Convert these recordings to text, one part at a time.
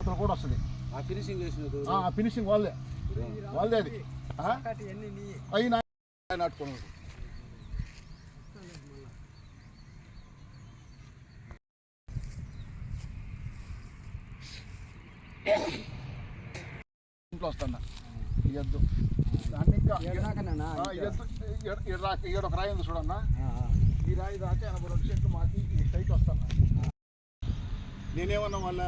కూడా వస్తుంది ఆ ఫినిషింగ్ చేసినది ఆ ఫినిషింగ్ వాళ్ళదే వాళ్ళదే అది? అవి నా నాటుకున్నాడు ఇంట్లో వస్తాను ఈ ఎద్దు దాన్ని ఇంకా ఒక రాయి ఉంది చూడన్నా ఈ రాయి దాకా ఎనభై రెండు సెంట్లు మాకి నేనేమన్నా వాళ్ళ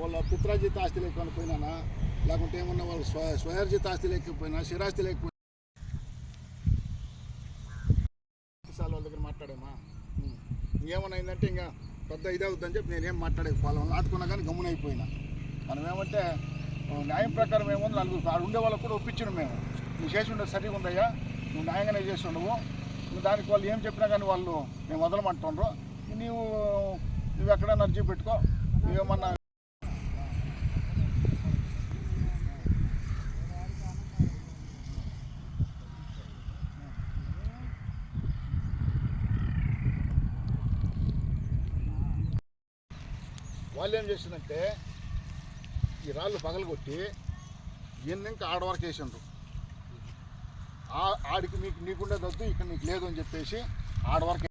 వాళ్ళ పిత్రాజిత ఆస్తి లేకపోయినా పోయినానా లేకుంటే ఏమన్నా వాళ్ళ స్వ స్వయార్జిత ఆస్తి లేకపోయినా స్థిరాస్తి లేకపోయినా? వాళ్ళ దగ్గర మాట్లాడేమా? ఇంకేమన్నా అయిందంటే ఇంకా పెద్ద ఇదే అవుతుందని చెప్పి నేనేం మాట్లాడేది వాళ్ళని ఆదుకున్నా కానీ గమ్మునైపోయినా. మనం ఏమంటే న్యాయం ప్రకారం ఏముంది? నలుగురు ఉండే వాళ్ళకు కూడా ఒప్పించడం మేము. నువ్వు చేసి ఉండేది సరిగా ఉందయ్యా. నువ్వు న్యాయంగానే చేసి ఉండవు. నువ్వు దానికి వాళ్ళు ఏం చెప్పినా కానీ వాళ్ళు మేము వదలమంటుండ్రు. నీవు నువ్వు ఎక్కడైనా అర్జీ పెట్టుకో. ఏమన్నా వాళ్ళు ఏం చేసిందంటే ఈ రాళ్ళు పగలగొట్టి ఈయన ఇంకా ఆడవరకు వేసిండ్రు. ఆడికి మీకు నీకుండే వద్దు ఇక్కడ నీకు లేదు అని చెప్పేసి ఆడవరకు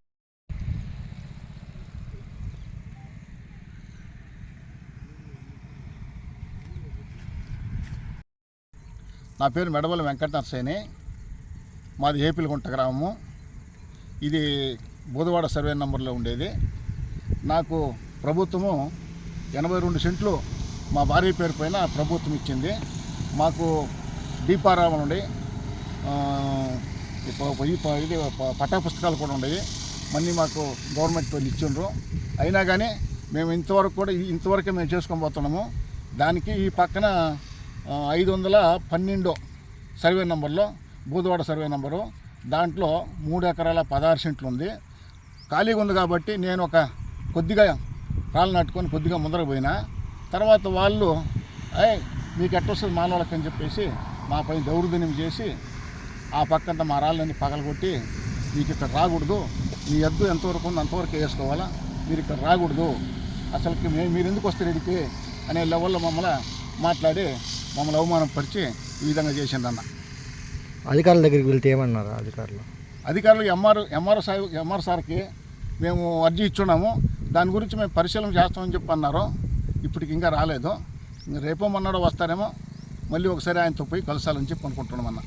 నా పేరు మెడవల వెంకట నరసేని మాది ఏపిలగుంట గ్రామము. ఇది బుధవాడ సర్వే నంబర్లో ఉండేది. నాకు ప్రభుత్వము ఎనభై రెండు సెంట్లు మా భార్య పేరు పైన ప్రభుత్వం ఇచ్చింది. మాకు దీపారామం ఉండి. ఇది ప- పుస్తకాలు కూడా ఉండేవి. మళ్ళీ మాకు గవర్నమెంట్ వాళ్ళు ఇచ్చిండ్రు. అయినా కానీ మేము ఇంతవరకు కూడా ఇంతవరకే మేము చేసుకొని పోతున్నాము. దానికి ఈ పక్కన ఐదు వందల పన్నెండు సర్వే నెంబర్లో బూదవాడ సర్వే నెంబరు. దాంట్లో మూడు ఎకరాల పదహారు సెంట్లు ఉంది. ఖాళీగా ఉంది కాబట్టి నేను ఒక కొద్దిగా రాళ్ళు నాటుకొని కొద్దిగా ముందరకు పోయినా. తర్వాత వాళ్ళు అయ్యి మీకు ఎట్టొస్తుంది మానవాళ్ళకి అని చెప్పేసి మా పైన దౌర్జన్యం చేసి ఆ పక్కంతా మా రాళ్ళని పగలగొట్టి మీకు ఇక్కడ రాకూడదు. మీ ఎద్దు ఎంతవరకు ఉంది అంతవరకు వేసుకోవాలా. మీరు ఇక్కడ రాకూడదు. అసలుకి మీరు ఎందుకు వస్తారు ఇడికి అనే లెవెల్లో మమ్మల్ని మాట్లాడి మమ్మల్ని అవమానపరిచి ఈ విధంగా చేసిందన్న అధికారుల దగ్గరికి వెళ్తే ఏమన్నారు అధికారులు? అధికారులు ఎంఆర్ ఎంఆర్ సార్ ఎంఆర్ సార్కి మేము అర్జీ ఇచ్చున్నాము. దాని గురించి మేము పరిశీలన చేస్తామని చెప్పి అన్నారు. ఇప్పటికి ఇంకా రాలేదు. రేపో మొన్నాడో వస్తారేమో. మళ్ళీ ఒకసారి ఆయనతో పోయి కలసాలని చెప్పి అనుకుంటున్నాం అన్న.